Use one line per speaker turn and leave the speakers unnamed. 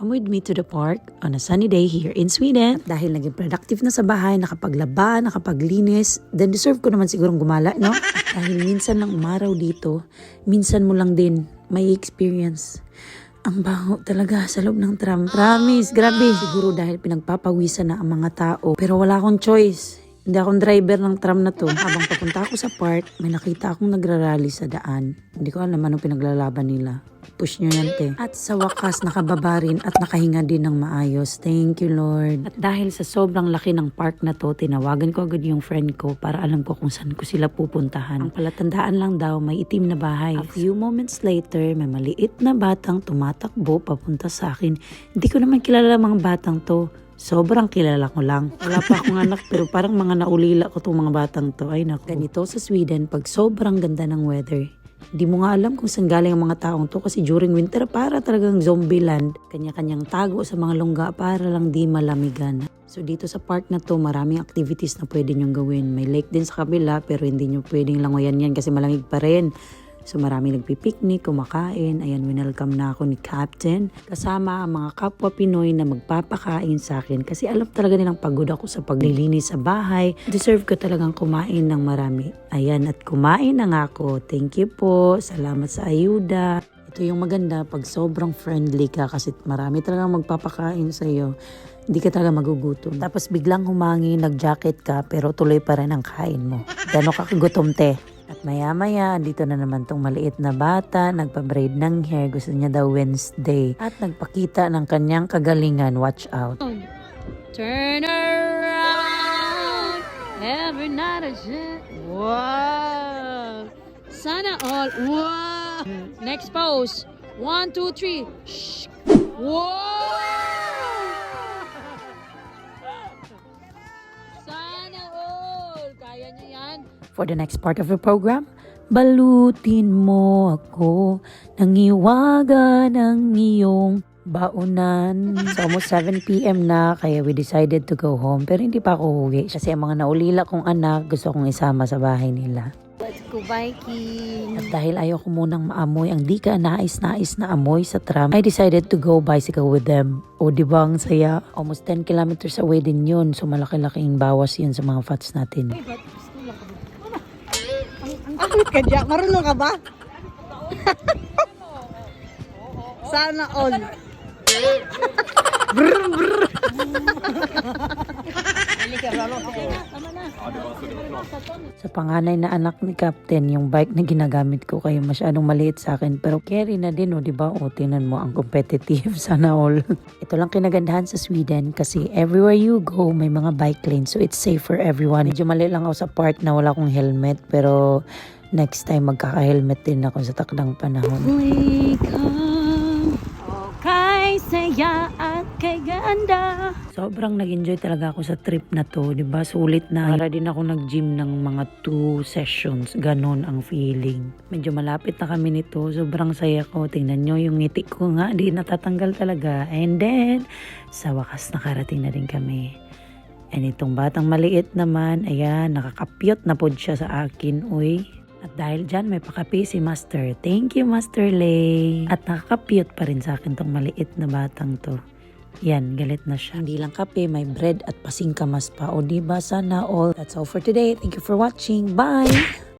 Come with me to the park on a sunny day here in Sweden. At dahil naging productive na sa bahay, nakapaglaba, nakapaglinis, then deserve ko naman sigurong gumala, no? At dahil minsan lang umaraw dito, minsan mo lang din may experience. Ang baho talaga sa loob ng tram. Promise, grabe. Siguro dahil pinagpapawisan na ang mga tao. Pero wala akong choice. Hindi akong driver ng tram na to. Habang papunta ako sa park, may nakita akong nagrarally sa daan. Hindi ko alam anong pinaglalaban nila. Push nyo yan, te. At sa wakas, nakababa rin at nakahinga din ng maayos. Thank you, Lord. At dahil sa sobrang laki ng park na to, tinawagan ko agad yung friend ko para alam ko kung saan ko sila pupuntahan. Ang palatandaan lang daw, may itim na bahay. A few moments later, may maliit na batang tumatakbo papunta sa akin. Hindi ko naman kilala mga batang to. Sobrang kilala ko lang. Wala pa akong anak pero parang mga naulila ko tong mga batang to. Ay naku. Ganito sa Sweden, pag sobrang ganda ng weather, hindi mo nga alam kung saan galing ang mga taong to kasi during winter para talagang zombie land. Kanya-kanyang tago sa mga lungga para lang di malamigan. So dito sa park na to, maraming activities na pwede nyong gawin. May lake din sa kabila pero hindi nyo pwedeng langoyan yan kasi malamig pa rin. So maraming nagpipiknik, kumakain. Ayan, winelcome na ako ni Captain. Kasama ang mga kapwa Pinoy na magpapakain sa akin. Kasi alam talaga nilang pagod ako sa paglilinis sa bahay. Deserve ko talagang kumain ng marami. Ayan, at kumain na nga ako. Thank you po. Salamat sa ayuda. Ito yung maganda pag sobrang friendly ka kasi marami talagang magpapakain sa iyo. Hindi ka talaga magugutom. Tapos biglang humangin, nag-jacket ka pero tuloy pa rin ang kain mo. Gano'n ka kagutom te? At maya-maya, dito na naman tong maliit na bata, nagpa-braid ng hair, gusto niya daw Wednesday. At nagpakita ng kanyang kagalingan, watch out.
Turn around every night I should. Wow. Sana all. Wow. Next pose. One, two, three. Shh. Wow. Yan.
For the next part of the program, balutin mo ako ng iwaga ng iyong baunan. So almost 7pm na, kaya we decided to go home. Pero hindi pa ako uwi kasi ang mga naulila kong anak gusto kong isama sa bahay nila.
Let's go biking.
At dahil ayaw ko munang maamoy ang di ka nais-nais na amoy sa tram, I decided to go bicycle with them. O di ba ang saya? Almost 10 kilometers away din yun. So malaki-laking bawas yun sa mga fats natin.
Amit ka dyan. Marunong ka ba? Sana all. brr, brr.
Sa panganay na anak ni Captain, yung bike na ginagamit ko kayo masyadong maliit sa akin. Pero carry na din, o di ba? O tinan mo, ang competitive. Sana all. Ito lang kinagandahan sa Sweden kasi everywhere you go, may mga bike lanes. So it's safe for everyone. Medyo mali lang ako sa part na wala akong helmet. Pero next time magkaka-helmet din ako sa takdang panahon.
Up. Oh, kay saya at kay ganda.
Sobrang nag-enjoy talaga ako sa trip na to, 'di ba? Sulit na. Para din ako nag-gym ng mga two sessions. Ganon ang feeling. Medyo malapit na kami nito. Sobrang saya ko. Tingnan nyo yung ngiti ko nga. Di natatanggal talaga. And then, sa wakas nakarating na rin kami. And itong batang maliit naman, ayan, nakakapyot na pod siya sa akin, uy. At dahil dyan, may pakapi si Master. Thank you, Master Lay. At nakakapyot pa rin sa akin tong maliit na batang to. Yan, galit na siya. Hindi lang kape, may bread at pasingkamas pa. O diba, sana all. That's all for today. Thank you for watching. Bye!